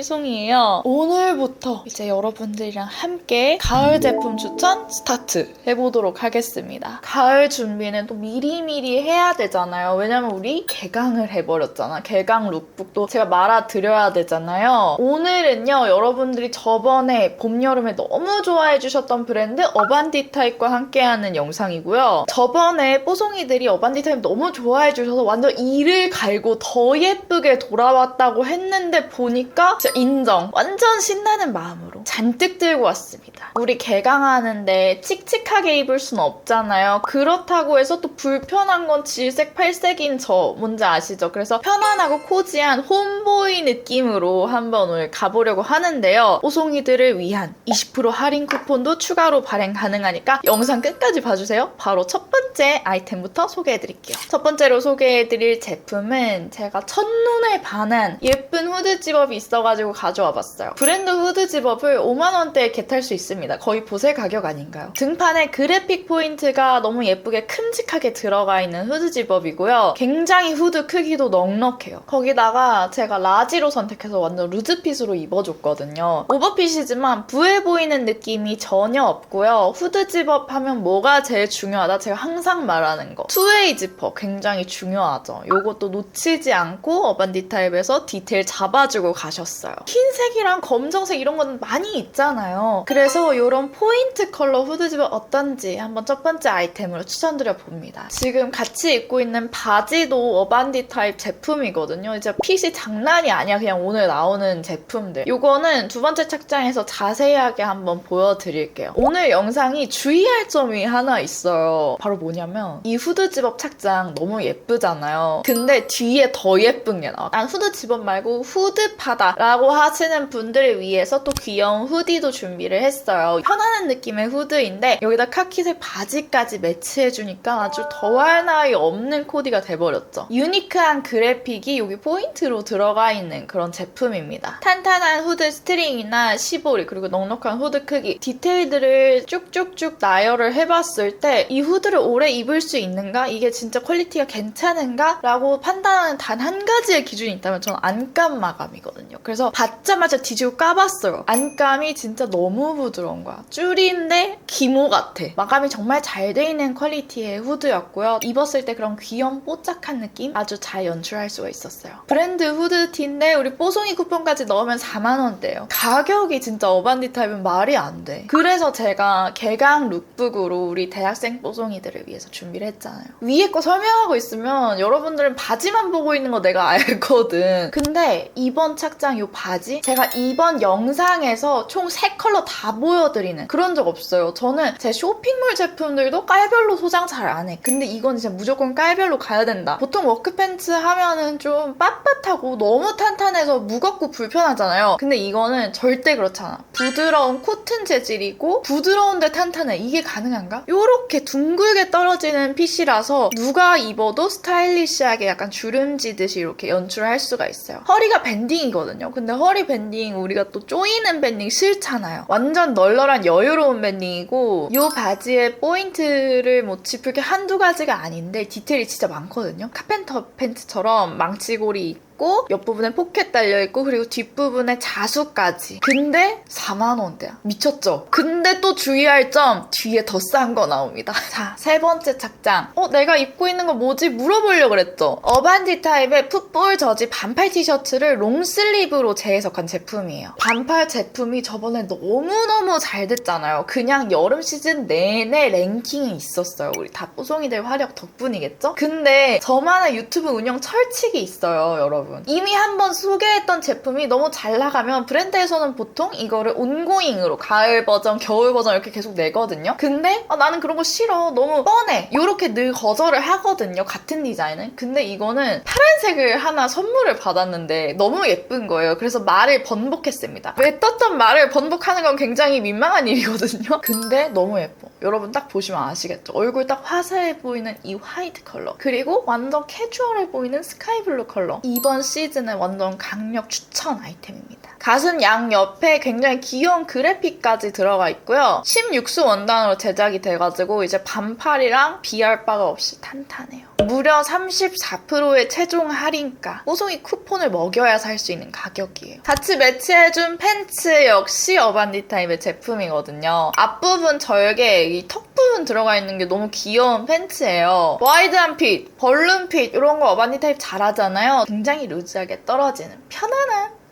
일송이에요. 오늘부터 이제 여러분들이랑 함께 가을 제품 추천 스타트 해보도록 하겠습니다. 가을 준비는 또 미리미리 해야 되잖아요. 왜냐면 우리 개강을 해버렸잖아. 개강 룩북도 제가 말아드려야 되잖아요. 오늘은요, 여러분들이 저번에 봄, 여름에 너무 좋아해 주셨던 브랜드 어반디 타입과 함께하는 영상이고요. 저번에 뽀송이들이 어반디 타입 너무 좋아해 주셔서 완전 이를 갈고 더 예쁘게 돌아왔다고 했는데 보니까 진짜 인정. 완전 신나는 마음으로 잔뜩 들고 왔습니다. 우리 개강하는데 칙칙하게 입을 순 없잖아요. 그렇다고 해서 또 불편한 건 질색 팔색인 저 뭔지 아시죠? 그래서 편안하고 코지한 홈보이 느낌으로 한번 오늘 가보려고 하는데요. 오송이들을 위한 20% 할인 쿠폰도 추가로 발행 가능하니까 영상 끝까지 봐주세요. 바로 첫 번째 아이템부터 소개해드릴게요. 첫 번째로 소개해드릴 제품은 제가 첫눈에 반한 예쁜 후드 집업이 있어가지고 가져와 봤어요. 브랜드 후드 집업을 5만원대에 겟할 수 있습니다. 거의 보세 가격 아닌가요? 등판에 그래픽 포인트가 너무 예쁘게 큼직하게 들어가 있는 후드 집업이고요. 굉장히 후드 크기도 넉넉해요. 거기다가 제가 라지로 선택해서 완전 루즈핏으로 입어줬거든요. 오버핏이지만 부해 보이는 느낌이 전혀 없고요. 후드 집업 하면 뭐가 제일 중요하다? 제가 항상 말하는 거. 투웨이 지퍼 굉장히 중요하죠. 요것도 놓치지 않고 어반디 타입에서 디테일 잡아주고 가셨어요. 흰색이랑 검정색 이런 건 많이 있잖아요. 그래서 이런 포인트 컬러 후드 집업 어떤지 한번 첫 번째 아이템으로 추천드려 봅니다. 지금 같이 입고 있는 바지도 어반디 타입 제품이거든요. 이제 핏이 장난이 아니야. 그냥 오늘 나오는 제품들. 요거는 두 번째 착장에서 자세하게 한번 보여드릴게요. 오늘 영상이 주의할 점이 하나 있어요. 바로 뭐냐면 이 후드 집업 착장 너무 예쁘잖아요. 근데 뒤에 더 예쁜 게 나와. 난 후드 집업 말고 후드 파다라고 하시는 분들을 위해서 또 귀여운 후디도 준비를 했어요. 편안한 느낌의 후드인데 여기다 카키색 바지까지 매치해주니까 아주 더할 나위 없는 코디가 돼버렸죠. 유니크한 그래픽이 여기 포인트로 들어가 있는 그런 제품입니다. 탄탄한 후드 스트링이나 시보리 그리고 넉넉한 후드 크기 디테일들을 쭉쭉쭉 나열을 해봤을 때 이 후드를 오래 입을 수 있는가? 이게 진짜 퀄리티가 괜찮은가? 라고 판단하는 단 한 가지의 기준이 있다면 저는 안감 마감이거든요. 그래서 받자마자 뒤지고 까봤어요. 안감이 진짜 너무 부드러운 거야. 쭈리인데 기모 같아. 마감이 정말 잘 돼 있는 퀄리티의 후드였고요. 입었을 때 그런 귀여운 뽀짝한 느낌 아주 잘 연출할 수가 있었어요. 브랜드 후드티인데 우리 뽀송이 쿠폰까지 넣으면 4만원대예요. 가격이 진짜 어반디 타입은 말이 안 돼. 그래서 제가 개강 룩북으로 우리 대학생 뽀송이들을 위해서 준비를 했잖아요. 위에 거 설명하고 있으면 여러분들은 바지만 보고 있는 거 내가 알거든. 근데 이번 착장 이 바지 제가 이번 영상에서 총 3컬러 다 보여드리는 그런 적 없어요. 저는 제 쇼핑몰 제품들도 깔별로 소장 잘 안 해. 근데 이건 진짜 무조건 깔별로 가야 된다. 보통 워크팬츠 하면은 좀 빳빳하고 너무 탄탄해서 무겁고 불편하잖아요. 근데 이거는 절대 그렇잖아. 부드러운 코튼 재질이고 부드러운데 탄탄해. 이게 가능한가? 요렇게 둥글게 떨어지는 핏이라서 누가 입어도 스타일리시하게 약간 주름지듯이 이렇게 연출할 수가 있어요. 허리가 밴딩이거든요. 근데 허리 밴딩 우리가 또 조이는 밴딩 싫잖아요. 완전 널널한 여유로운 밴딩이고 이 바지의 포인트를 뭐 짚을 게 한두 가지가 아닌데 디테일이 진짜 많거든요. 카펜터 팬츠처럼 망치고리 있고 옆부분에 포켓 달려있고 그리고 뒷부분에 자수까지. 근데 4만원대야. 미쳤죠? 근데 또 주의할 점 뒤에 더 싼 거 나옵니다. 자 세 번째 착장. 어 내가 입고 있는 거 뭐지? 물어보려고 그랬죠? 어반디 타입의 풋볼 저지 반팔 티셔츠를 롱슬립으로 재해석한 제품이에요. 반팔 제품이 저번에 너무너무 잘 됐잖아요. 그냥 여름 시즌 내내 랭킹이 있었어요. 우리 다 뽀송이들 활약 덕분이겠죠? 근데 저만의 유튜브 운영 철칙이 있어요 여러분 이미 한번 소개했던 제품이 너무 잘 나가면 브랜드에서는 보통 이거를 온고잉으로 가을 버전, 겨울 버전 이렇게 계속 내거든요. 근데 아, 나는 그런 거 싫어. 너무 뻔해. 이렇게 늘 거절을 하거든요. 같은 디자인은. 근데 이거는 파란색을 하나 선물을 받았는데 너무 예쁜 거예요. 그래서 말을 번복했습니다. 왜 떴던 말을 번복하는 건 굉장히 민망한 일이거든요. 근데 너무 예뻐. 여러분 딱 보시면 아시겠죠? 얼굴 딱 화사해 보이는 이 화이트 컬러. 그리고 완전 캐주얼해 보이는 스카이 블루 컬러. 이번 시즌은 완전 강력 추천 아이템입니다. 가슴 양 옆에 굉장히 귀여운 그래픽까지 들어가 있고요. 16수 원단으로 제작이 돼가지고 이제 반팔이랑 비할 바가 없이 탄탄해요. 무려 34%의 최종 할인가. 뽀송이 쿠폰을 먹여야 살 수 있는 가격이에요. 같이 매치해준 팬츠 역시 어반디 타입의 제품이거든요. 앞부분 절개, 이 턱 부분 들어가 있는 게 너무 귀여운 팬츠예요. 와이드한 핏, 벌룬 핏 이런 거 어반디 타입 잘하잖아요. 굉장히 루즈하게 떨어지는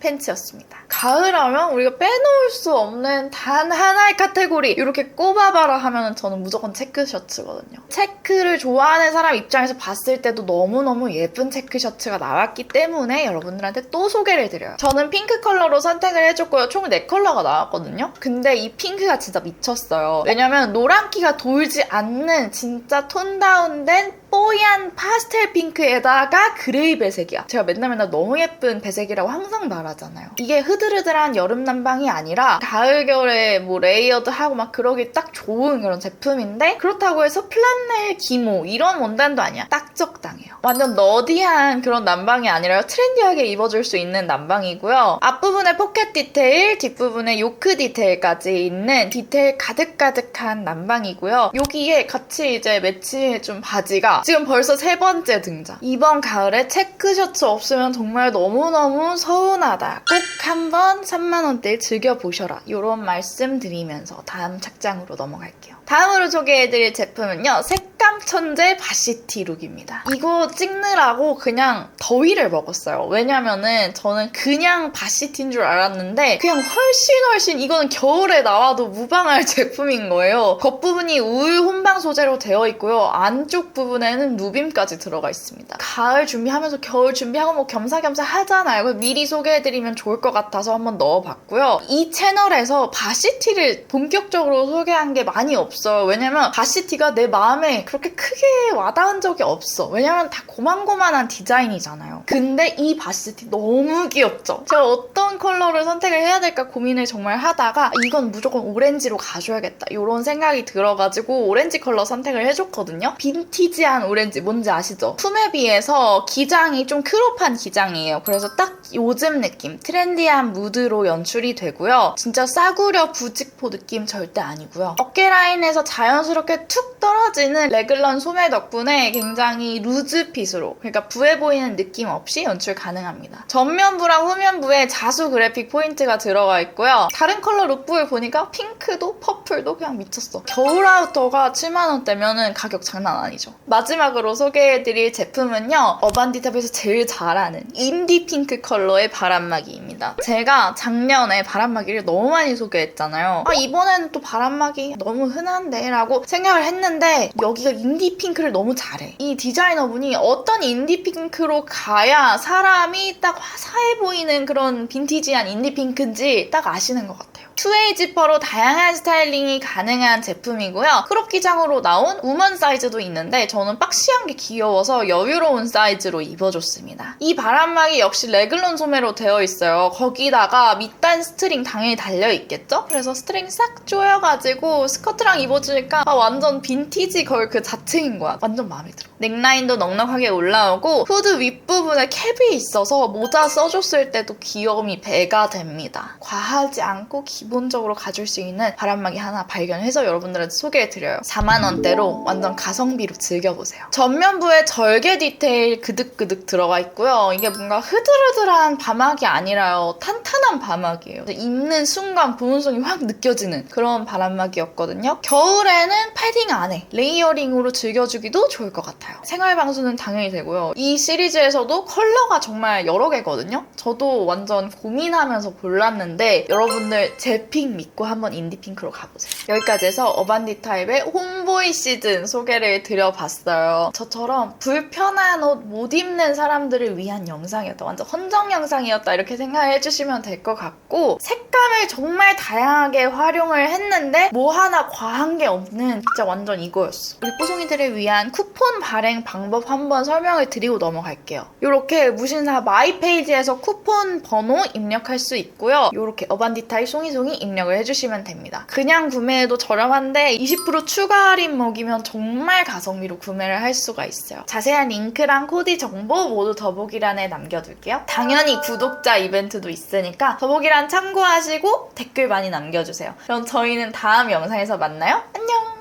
팬츠였습니다. 가을하면 우리가 빼놓을 수 없는 단 하나의 카테고리 이렇게 꼽아봐라 하면 저는 무조건 체크 셔츠거든요. 체크를 좋아하는 사람 입장에서 봤을 때도 너무너무 예쁜 체크 셔츠가 나왔기 때문에 여러분들한테 또 소개를 드려요. 저는 핑크 컬러로 선택을 해줬고요. 총 4컬러가 나왔거든요. 근데 이 핑크가 진짜 미쳤어요. 왜냐면 노란기가 돌지 않는 진짜 톤 다운된 뽀얀 파스텔 핑크에다가 그레이 배색이야. 제가 맨날 맨날 너무 예쁜 배색이라고 항상 말하잖아요. 이게 흐드르드한 여름 난방이 아니라 가을 겨울에 뭐 레이어드 하고 막 그러기 딱 좋은 그런 제품인데 그렇다고 해서 플란넬 기모 이런 원단도 아니야. 딱 적당해요. 완전 너디한 그런 난방이 아니라 트렌디하게 입어줄 수 있는 난방이고요. 앞부분에 포켓 디테일, 뒷부분에 요크 디테일까지 있는 디테일 가득가득한 난방이고요. 여기에 같이 이제 매치해준 바지가 지금 벌써 세 번째 등장. 이번 가을에 체크 셔츠 없으면 정말 너무너무 서운하다. 꼭 한번 3만원대 즐겨보셔라. 이런 말씀 드리면서 다음 착장으로 넘어갈게요. 다음으로 소개해드릴 제품은요. 색감 천재 바시티 룩입니다. 이거 찍느라고 그냥 더위를 먹었어요. 왜냐면은 저는 그냥 바시티인 줄 알았는데 그냥 훨씬 훨씬 이거는 겨울에 나와도 무방할 제품인 거예요. 겉부분이 울 혼방 소재로 되어 있고요. 안쪽 부분에는 누빔까지 들어가 있습니다. 가을 준비하면서 겨울 준비하고 뭐 겸사겸사 하잖아요. 미리 소개해드리면 좋을 것 같아서 한번 넣어봤고요. 이 채널에서 바시티를 본격적으로 소개한 게 많이 없어요. 왜냐면 바시티가 내 마음에 그렇게 크게 와닿은 적이 없어. 왜냐면 다 고만고만한 디자인이잖아요. 근데 이 바시티 너무 귀엽죠? 제가 어떤 컬러를 선택을 해야 될까 고민을 정말 하다가 이건 무조건 오렌지로 가줘야겠다. 이런 생각이 들어가지고 오렌지 컬러 선택을 해줬거든요. 빈티지한 오렌지 뭔지 아시죠? 품에 비해서 기장이 좀 크롭한 기장이에요. 그래서 딱 요즘 느낌, 트렌디한 무드로 연출이 되고요. 진짜 싸구려 부직포 느낌 절대 아니고요. 어깨 라인에 서 자연스럽게 툭 떨어지는 레글런 소매 덕분에 굉장히 루즈 핏으로 그러니까 부해 보이는 느낌 없이 연출 가능합니다. 전면부랑 후면부에 자수 그래픽 포인트가 들어가 있고요. 다른 컬러 룩북을 보니까 핑크도 퍼플도 그냥 미쳤어. 겨울 아우터가 7만원대면은 가격 장난 아니죠. 마지막으로 소개해드릴 제품은요. 어반디탑에서 제일 잘하는 인디 핑크 컬러의 바람막이입니다. 제가 작년에 바람막이를 너무 많이 소개했잖아요. 아 이번에는 또 바람막이 너무 흔한 데 라고 생각을 했는데 여기가 인디 핑크를 너무 잘해. 이 디자이너분이 어떤 인디 핑크로 가야 사람이 딱 화사해 보이는 그런 빈티지한 인디 핑크인지 딱 아시는 것 같아요. 투웨이 지퍼로 다양한 스타일링이 가능한 제품이고요. 크롭 기장으로 나온 우먼 사이즈도 있는데 저는 박시한 게 귀여워서 여유로운 사이즈로 입어줬습니다. 이 바람막이 역시 레글론 소매로 되어 있어요. 거기다가 밑단 스트링 당연히 달려 있겠죠? 그래서 스트링 싹 조여가지고 스커트랑 입어주니까 아, 완전 빈티지 걸 그 자체인 거야. 완전 마음에 들어. 넥라인도 넉넉하게 올라오고 후드 윗부분에 캡이 있어서 모자 써줬을 때도 귀여움이 배가 됩니다. 과하지 않고 기본적으로 가질 수 있는 바람막이 하나 발견해서 여러분들한테 소개해드려요. 4만원대로 완전 가성비로 즐겨보세요. 전면부에 절개 디테일 그득그득 들어가 있고요. 이게 뭔가 흐드르드한 바막이 아니라요. 탄탄 한 바막이에요. 입는 순간 보온성이 확 느껴지는 그런 바람막이었거든요. 겨울에는 패딩 안에 레이어링으로 즐겨주기도 좋을 것 같아요. 생활 방수는 당연히 되고요. 이 시리즈에서도 컬러가 정말 여러 개거든요. 저도 완전 고민하면서 골랐는데 여러분들 제핑 믿고 한번 인디핑크로 가보세요. 여기까지 해서 어반디 타입의 홈보이 시즌 소개를 드려봤어요. 저처럼 불편한 옷 못 입는 사람들을 위한 영상이었다. 완전 헌정 영상이었다. 이렇게 생각을 해주시면 될 것 같고 색감을 정말 다양하게 활용을 했는데 뭐 하나 과한 게 없는 진짜 완전 이거였어. 우리 뽀송이들을 위한 쿠폰 발행 방법 한번 설명을 드리고 넘어갈게요. 이렇게 무신사 마이페이지에서 쿠폰 번호 입력할 수 있고요. 이렇게 어반디타이 송이송이 입력을 해주시면 됩니다. 그냥 구매해도 저렴한데 20% 추가 할인 먹이면 정말 가성비로 구매를 할 수가 있어요. 자세한 링크랑 코디 정보 모두 더보기란에 남겨둘게요. 당연히 구독자 이벤트도 있으니까 테니까 더보기란 참고하시고 댓글 많이 남겨주세요. 그럼 저희는 다음 영상에서 만나요. 안녕!